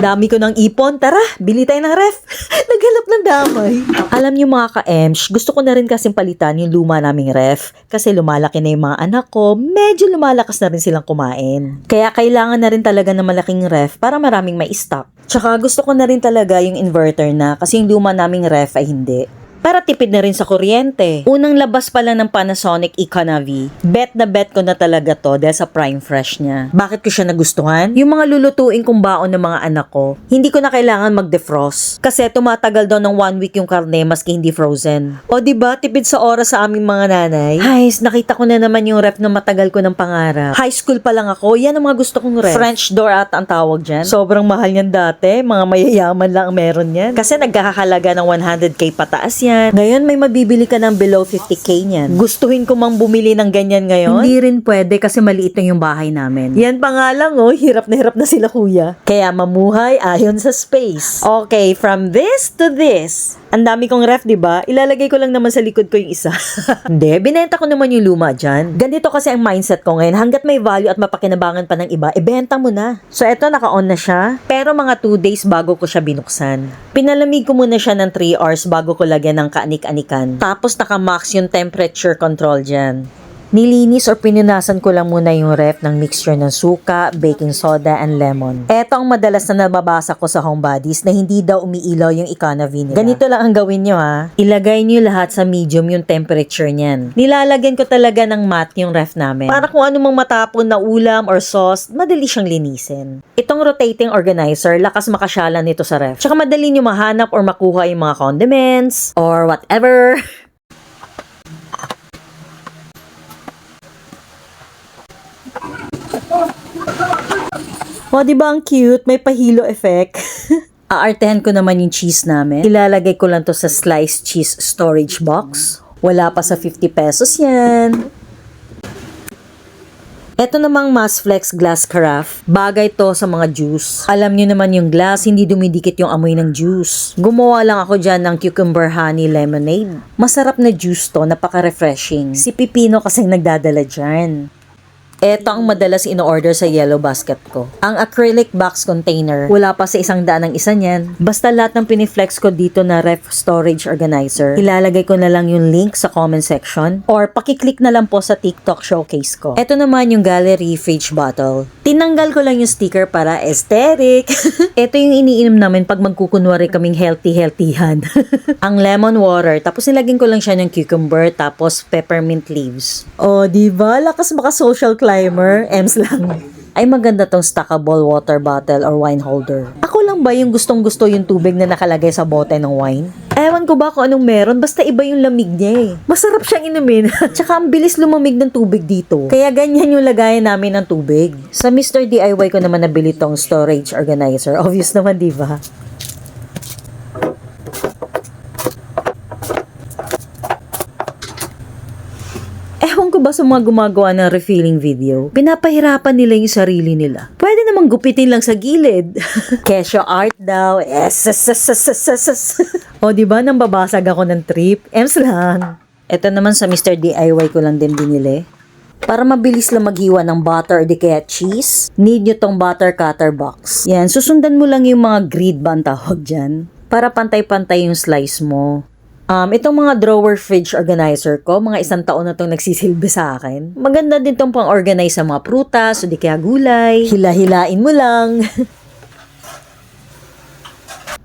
dami ko ng ipon. Tara, bili tayo ng ref. Naghanap ng damay. Alam niyo mga ka-emsh, gusto ko na rin kasing palitan yung luma naming ref. Kasi lumalaki na yung mga anak ko, medyo lumalakas na rin silang kumain. Kaya kailangan na rin talaga ng malaking ref para maraming may stock. Tsaka gusto ko na rin talaga yung inverter na kasi yung luma naming ref ay hindi. Para tipid na rin sa kuryente. Unang labas pala ng Panasonic Econavi. Bet na bet ko na talaga to dahil sa prime fresh niya. Bakit ko siya nagustuhan? Yung mga lulutuin kong baon ng mga anak ko, hindi ko na kailangan mag-defrost. Kasi tumatagal daw ng one week yung karne maski hindi frozen. O ba tipid sa oras sa aming mga nanay? Guys, nakita ko na naman yung ref na matagal ko ng pangarap. High school pa lang ako, yan ang mga gusto kong ref. French door at ang tawag dyan. Sobrang mahal yan dati, mga mayayaman lang ang meron yan. Kasi nagkakahalaga ng 100k pataas yan. Ngayon may mabibili ka ng below 50k niyan. Gustuhin ko mang bumili ng ganyan ngayon? Hindi rin pwede kasi maliit lang yung bahay namin. Yan pa nga lang oh, hirap na hirap na sila kuya. Kaya mamuhay ayon sa space. Okay, from this to this. Ang dami kong ref, di ba? Ilalagay ko lang naman sa likod ko yung isa. Hindi, binenta ko naman yung luma dyan. Ganito kasi ang mindset ko ngayon. Hanggat may value at mapakinabangan pa ng iba, ibenta mo na. So, eto, naka-on na siya. Pero mga 2 days bago ko siya binuksan. Pinalamig ko muna siya ng 3 hours bago ko lagyan ng kaanik-anikan. Tapos, naka-max yung temperature control dyan. Nilinis or pinunasan ko lang muna yung ref ng mixture ng suka, baking soda, and lemon. Eto ang madalas na nababasa ko sa homebodies na hindi daw umiilaw yung Econavi nila. Ganito lang ang gawin nyo ha. Ilagay nyo lahat sa medium yung temperature niyan. Nilalagyan ko talaga ng mat yung ref namin. Para kung anumang matapon na ulam or sauce, madali siyang linisin. Itong rotating organizer, lakas makasyalan nito sa ref. Tsaka madali nyo mahanap or makuha yung mga condiments or whatever. O, di ba ang cute? May pahilo effect. Aartehan ko naman yung cheese namin. Ilalagay ko lang to sa sliced cheese storage box. Wala pa sa 50 pesos yan. Ito namang Masflex glass carafe. Bagay to sa mga juice. Alam nyo naman yung glass, hindi dumidikit yung amoy ng juice. Gumawa lang ako dyan ng cucumber honey lemonade. Masarap na juice to, napaka-refreshing. Si Pipino kasing nagdadala dyan. Ito ang madalas in-order sa yellow basket ko. Ang acrylic box container, wala pa sa isang daan ng isa niyan. Basta lahat ng piniflex ko dito na ref storage organizer, ilalagay ko na lang yung link sa comment section or pakiclick na lang po sa TikTok showcase ko. Ito naman yung gallery fridge bottle. Tinanggal ko lang yung sticker para aesthetic. Ito yung iniinom namin pag magkukunwari kaming healthy-healthyhan. ang lemon water, tapos nilagyan ko lang siya ng cucumber, tapos peppermint leaves. Oh, di ba? Lakas maka social climber, ems lang. Ay maganda tong stackable water bottle or wine holder. Ako lang ba yung gustong gusto yung tubig na nakalagay sa bote ng wine? Ewan ko ba kung anong meron, basta iba yung lamig niya eh. Masarap siyang inumin. Tsaka ang bilis lumamig ng tubig dito. Kaya ganyan yung lagayan namin ng tubig. Sa Mr. DIY ko naman nabili tong storage organizer. Obvious naman, di ba? Ewan ko ba sa mga gumagawa ng refilling video, pinapahirapan nila yung sarili nila. Pwede namang gupitin lang sa gilid. Kesyo art daw. Yes, yes. o di ba nang babasag ako ng trip? Ems lang. Ito naman sa Mr. DIY ko lang din binili. Para mabilis lang maghiwa ng butter o di kaya cheese, need nyo tong butter cutter box. Yan, susundan mo lang yung mga grid ba ang tawag dyan? Para pantay-pantay yung slice mo. Um, itong mga drawer fridge organizer ko, mga isang taon na itong nagsisilbi sa akin. Maganda din itong pang-organize sa mga prutas o di kaya gulay. Hila-hilain mo lang.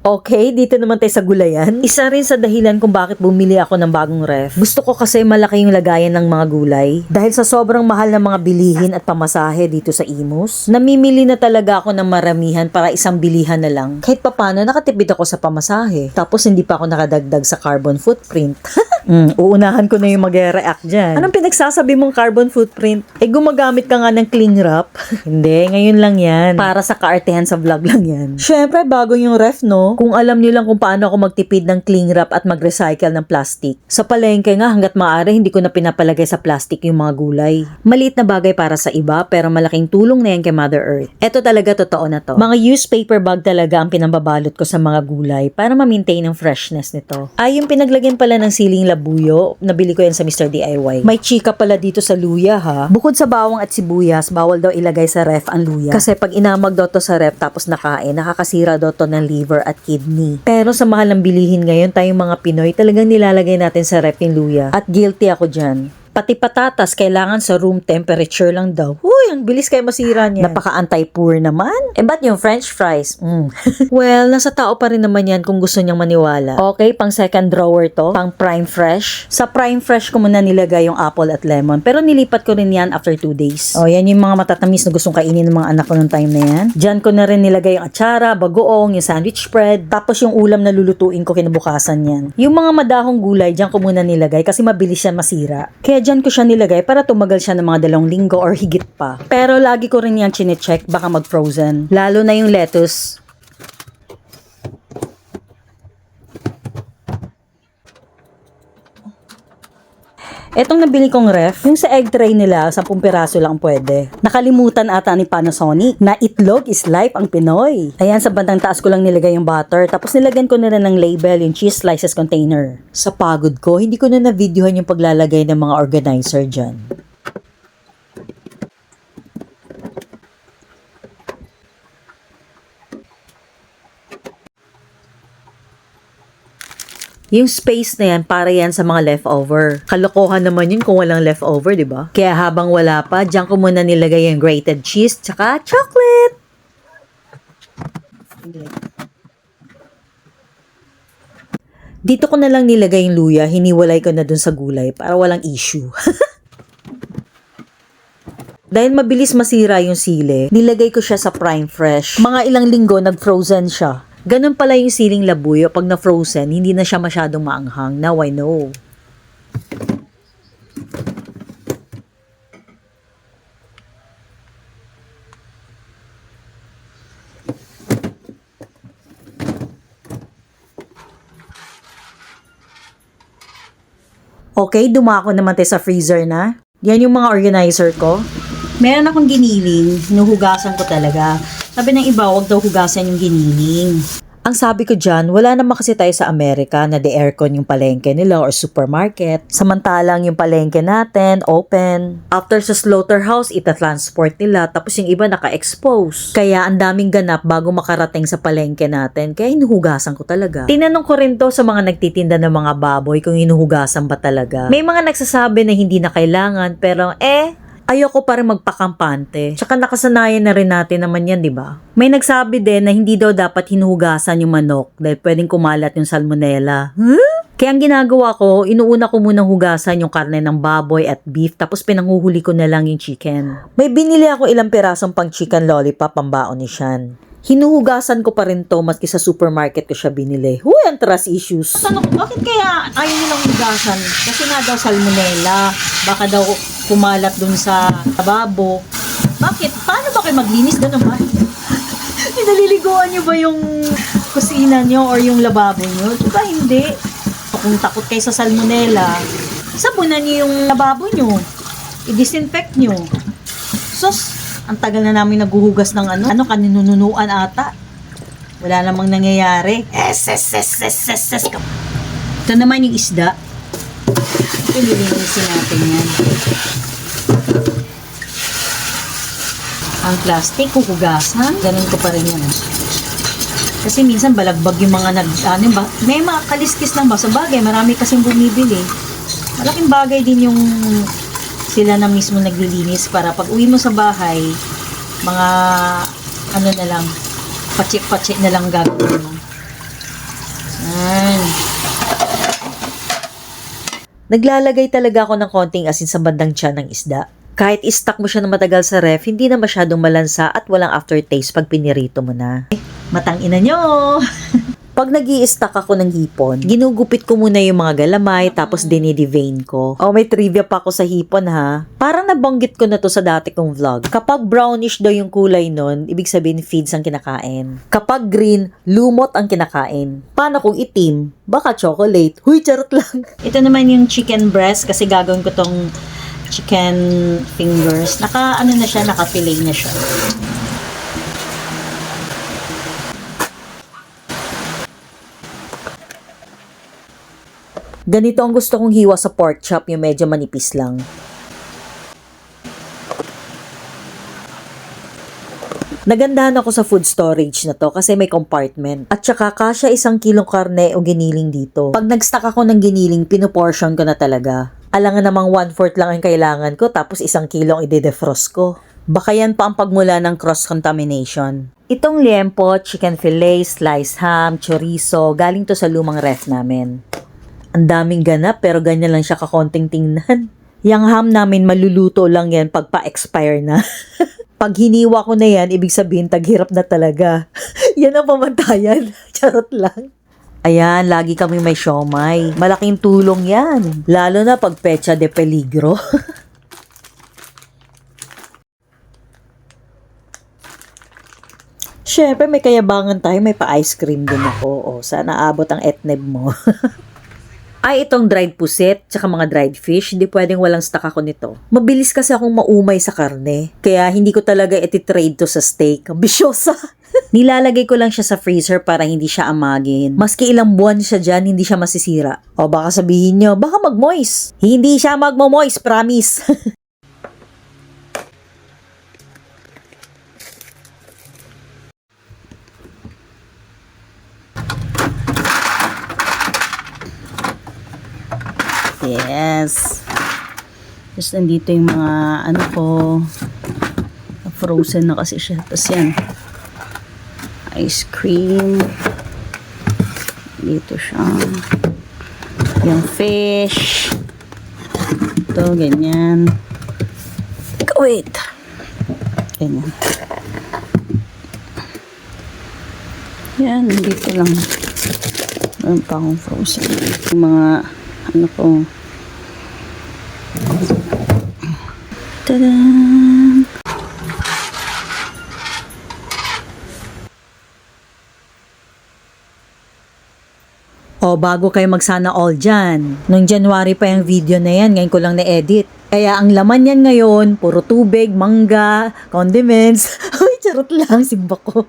Okay, dito naman tayo sa gulayan. Isa rin sa dahilan kung bakit bumili ako ng bagong ref. Gusto ko kasi malaki yung lagayan ng mga gulay. Dahil sa sobrang mahal ng mga bilihin at pamasahe dito sa Imus, namimili na talaga ako ng maramihan para isang bilihan na lang. Kahit papano, nakatipid ako sa pamasahe. Tapos hindi pa ako nakadagdag sa carbon footprint. Mm, uunahan ko na yung mag-react dyan. Anong pinagsasabi mong carbon footprint? Eh, gumagamit ka nga ng cling wrap? Hindi, ngayon lang yan. Para sa kaartehan sa vlog lang yan. Syempre, bago yung ref, no? Kung alam niyo lang kung paano ako magtipid ng cling wrap at mag-recycle ng plastic. Sa palengke nga, hanggat maaari, hindi ko na pinapalagay sa plastic yung mga gulay. Maliit na bagay para sa iba, pero malaking tulong na yan kay Mother Earth. Ito talaga totoo na to. Mga used paper bag talaga ang pinambabalot ko sa mga gulay para ma-maintain ang freshness nito. Ay, yung pinaglagyan pala ng siling labuyo. Nabili ko yan sa Mr. DIY. May chika pala dito sa luya ha. Bukod sa bawang at sibuyas, bawal daw ilagay sa ref ang luya. Kasi pag inamag daw to sa ref tapos nakain, nakakasira daw to ng liver at kidney. Pero sa mahal ng bilihin ngayon, tayong mga Pinoy, talagang nilalagay natin sa ref yung luya. At guilty ako dyan. Pati patatas, kailangan sa room temperature lang daw. Uy, ang bilis kayo masira niya. Napaka-anti-poor naman. Eh, ba't yung french fries? Mm. well, nasa tao pa rin naman yan kung gusto niyang maniwala. Okay, pang second drawer to. Pang prime fresh. Sa prime fresh ko muna nilagay yung apple at lemon. Pero nilipat ko rin yan after 2 days. Oh, yan yung mga matatamis na gustong kainin ng mga anak ko nung time na yan. Diyan ko na rin nilagay yung atsara, bagoong, yung sandwich spread. Tapos yung ulam na lulutuin ko kinabukasan yan. Yung mga madahong gulay, diyan ko muna nilagay kasi mabilis siya masira. Kaya dyan ko siya nilagay para tumagal siya ng mga dalawang linggo or higit pa. Pero lagi ko rin yan chinecheck baka mag-frozen. Lalo na yung lettuce. Etong nabili kong ref, yung sa egg tray nila, 10 piraso lang pwede. Nakalimutan ata ni Panasonic na itlog is life ang Pinoy. Ayan, sa bandang taas ko lang nilagay yung butter, tapos nilagyan ko na rin ng label yung cheese slices container. Sa pagod ko, hindi ko na na-videohan yung paglalagay ng mga organizer dyan. Yung space na yan, para yan sa mga leftover. Kalokohan naman yun kung walang leftover, di ba? Kaya habang wala pa, dyan ko muna nilagay yung grated cheese, tsaka chocolate. Dito ko na lang nilagay yung luya, hiniwalay ko na dun sa gulay para walang issue. Dahil mabilis masira yung sili, nilagay ko siya sa prime fresh. Mga ilang linggo, nag-frozen siya. Ganun pala yung siling labuyo. Pag na-frozen, hindi na siya masyadong maanghang. Now I know. Okay, dumako naman tayo sa freezer na. Yan yung mga organizer ko. Meron akong giniling, hinuhugasan ko talaga. Sabi ng iba, wag daw hugasan yung giniling. Ang sabi ko dyan, wala naman kasi tayo sa Amerika na de-aircon yung palengke nila or supermarket. Samantalang yung palengke natin, open. After sa slaughterhouse, ita-transport nila. Tapos yung iba naka-expose. Kaya ang daming ganap bago makarating sa palengke natin. Kaya hinuhugasan ko talaga. Tinanong ko rin to sa mga nagtitinda ng mga baboy kung hinuhugasan ba talaga. May mga nagsasabi na hindi na kailangan pero eh, ayoko pa rin magpakampante. Tsaka nakasanayan na rin natin naman yan, di ba? May nagsabi din na hindi daw dapat hinuhugasan yung manok dahil pwedeng kumalat yung salmonella. Huh? Kaya ang ginagawa ko, inuuna ko munang hugasan yung karne ng baboy at beef tapos pinanghuhuli ko na lang yung chicken. May binili ako ilang pirasong pang chicken lollipop pambaon ni Shan. Hinuhugasan ko pa rin to maski sa supermarket ko siya binili. Huy, ang trust issues. Tanong ko, bakit kaya ayaw nilang hugasan? Kasi nga daw salmonella. Baka daw kumalat dun sa lababo. Bakit? Paano ba kayo maglinis? Ganun ba? Naliliguan niyo ba yung kusina niyo or yung lababo niyo? Diba hindi? Kung takot kayo sa salmonella, sabunan niyo yung lababo niyo. I-disinfect niyo. Sos, ang tagal na namin naghuhugas ng ano, ano kaninununuan ata. Wala namang nangyayari. Es, es, es, es, es, es. Ito naman yung isda. Ito natin yan. Ang plastic, huhugasan. Ganun ko pa rin yan. Kasi minsan balagbag yung mga nag, ano ba, may mga kaliskis lang ba? Sa bagay, marami kasing bumibili. Malaking bagay din yung sila na mismo naglilinis para pag uwi mo sa bahay, mga ano na lang, patsik-patsik na lang gagawin mo. Yan. Naglalagay talaga ako ng konting asin sa bandang tiyan ng isda. Kahit i-stock mo siya ng matagal sa ref, hindi na masyadong malansa at walang aftertaste pag pinirito mo na. Matang ina nyo! Pag nag stock ako ng hipon, ginugupit ko muna yung mga galamay tapos dinidevein ko. Oh, may trivia pa ako sa hipon ha. Parang nabanggit ko na to sa dati kong vlog. Kapag brownish daw yung kulay nun, ibig sabihin feeds ang kinakain. Kapag green, lumot ang kinakain. Paano kung itim? Baka chocolate. Huy, charot lang. Ito naman yung chicken breast kasi gagawin ko tong chicken fingers. Naka, ano na siya, naka-fillet na siya. Ganito ang gusto kong hiwa sa pork chop, yung medyo manipis lang. Nagandahan ako sa food storage na to kasi may compartment. At saka kasya isang kilong karne o giniling dito. Pag nag-stock ako ng giniling, pinuportion ko na talaga. Alangan namang one-fourth lang ang kailangan ko tapos isang kilo ang ide-defrost ko. Baka yan pa ang pagmula ng cross-contamination. Itong liempo, chicken fillet, sliced ham, chorizo, galing to sa lumang ref namin. Ang daming ganap pero ganyan lang siya kakonting tingnan. Yang ham namin maluluto lang yan pag pa-expire na. pag hiniwa ko na yan, ibig sabihin taghirap na talaga. yan ang pamantayan. Charot lang. Ayan, lagi kami may siomay. Malaking tulong yan. Lalo na pag pecha de peligro. Siyempre, may kayabangan tayo. May pa-ice cream din ako. O, sana abot ang etneb mo. Ay, itong dried puset, tsaka mga dried fish, hindi pwedeng walang stock ako nito. Mabilis kasi akong maumay sa karne, kaya hindi ko talaga iti-trade to sa steak. Ambisyosa! Nilalagay ko lang siya sa freezer para hindi siya amagin. Maski ilang buwan siya dyan, hindi siya masisira. O baka sabihin nyo, baka mag-moist. Hindi siya magmo-moist, promise. Yes. Tapos nandito yung mga ano ko. Frozen na kasi siya. Tapos yan. Ice cream. Dito siya. Yung fish. Ito, ganyan. Wait. Ganyan. Yan, dito lang. Meron pa akong frozen. Yung mga ano ko. Tada! O bago kayo magsana all dyan. Nung January pa yung video na yan, ngayon ko lang na-edit. Kaya ang laman yan ngayon, puro tubig, mangga, condiments. Uy, charot lang, simba ko.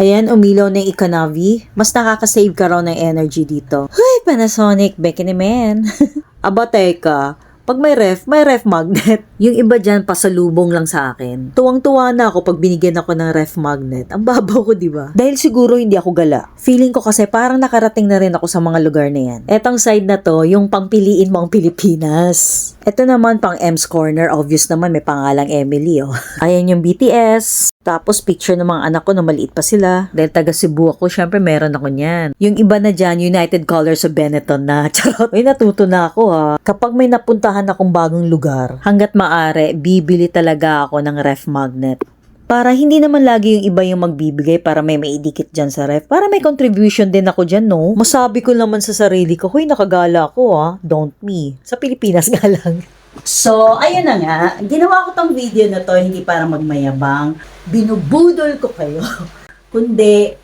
Ayan, umilaw na yung Ikanavi. Mas nakakasave ka raw ng energy dito. Ay, Panasonic, Becky ni man. Aba, teka. Pag may ref, may ref magnet. Yung iba dyan, pasalubong lang sa akin. Tuwang-tuwa na ako pag binigyan ako ng ref magnet. Ang babaw ko, di ba? Dahil siguro hindi ako gala. Feeling ko kasi parang nakarating na rin ako sa mga lugar na yan. Etong side na to, yung pangpiliin mo ang Pilipinas. Ito naman pang M's Corner. Obvious naman, may pangalang Emily, oh. Ayan yung BTS. Tapos picture ng mga anak ko na maliit pa sila. Dahil taga Cebu ako, syempre meron ako niyan. Yung iba na dyan, United Colors of Benetton na. Charot. Ay, natuto na ako ha. Kapag may napuntahan akong bagong lugar, hanggat maaari, bibili talaga ako ng ref magnet. Para hindi naman lagi yung iba yung magbibigay para may maidikit dyan sa ref. Para may contribution din ako dyan, no? Masabi ko naman sa sarili ko, huy, nakagala ako ha. Don't me. Sa Pilipinas nga lang. So, ayun na nga. Ginawa ko tong video na to hindi para magmayabang. Binubudol ko kayo. Kundi,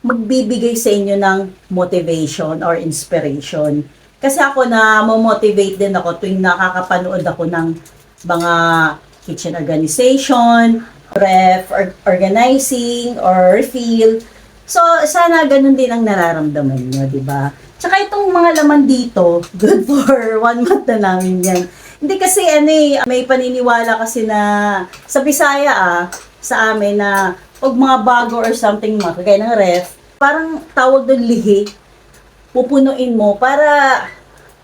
magbibigay sa inyo ng motivation or inspiration. Kasi ako na motivate din ako tuwing nakakapanood ako ng mga kitchen organization, ref, or organizing, or refill. So, sana ganun din ang nararamdaman nyo, di ba? Tsaka itong mga laman dito, good for one month na namin yan. Hindi kasi ano eh, may paniniwala kasi na sa Bisaya ah, sa amin na pag mga bago or something mga ng ref, parang tawag doon lihi, pupunuin mo para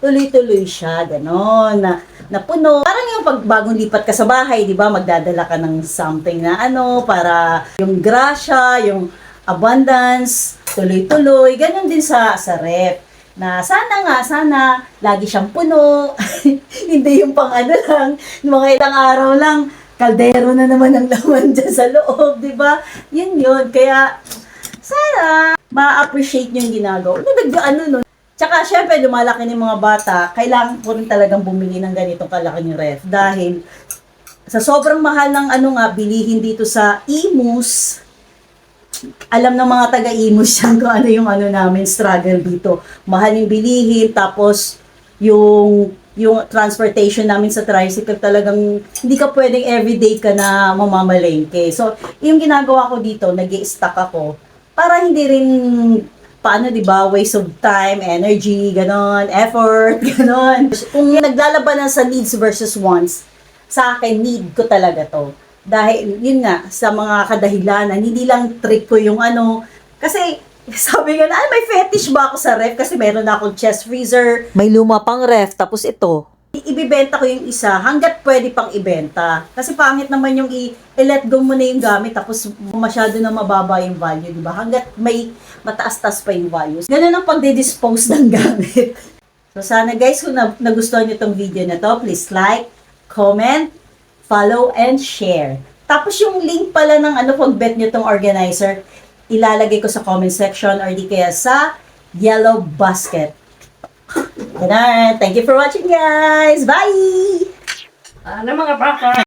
tuloy-tuloy siya, gano'n, na, na puno. Parang yung pag bagong lipat ka sa bahay, di ba, magdadala ka ng something na ano, para yung grasya, yung abundance, tuloy-tuloy, ganun din sa, sa ref. Na sana nga, sana lagi siyang puno, hindi yung pang ano lang, mga ilang araw lang, kaldero na naman ang laman dyan sa loob, di ba? Yun yun, kaya sana ma-appreciate nyo yung ginagawa. Ano, nag, ano, no? Tsaka, syempre, lumalaki ng mga bata, kailangan ko rin talagang bumili ng ganitong kalaking ref. Dahil, sa sobrang mahal ng ano nga, bilihin dito sa Imus, alam ng mga taga-Imus yan kung ano yung ano namin, struggle dito. Mahal yung bilihin, tapos, yung yung transportation namin sa tricycle talagang hindi ka pwedeng everyday ka na mamamalengke. So, yung ginagawa ko dito, nag stack ako para hindi rin paano, di ba, waste of time, energy, ganon, effort, ganon. Kung naglalabanan sa needs versus wants, sa akin, need ko talaga to. Dahil, yun nga, sa mga kadahilanan, hindi lang trick ko yung ano, kasi, sabi nga na, ay, may fetish ba ako sa ref? Kasi meron na akong chest freezer, May luma pang ref, tapos ito. I- ibibenta ko yung isa hanggat pwede pang ibenta. Kasi pangit naman yung i- i-let go mo na yung gamit tapos masyado na mababa yung value, di ba? Hanggat may mataas-taas pa yung values. Ganun ang pagde-dispose ng gamit. so sana guys, kung na- nagustuhan nyo tong video na to, please like, comment, follow, and share. Tapos yung link pala ng ano pag bet nyo tong organizer, ilalagay ko sa comment section or di kaya sa yellow basket. Ganun. Thank you for watching, guys. Bye! Ano mga baka?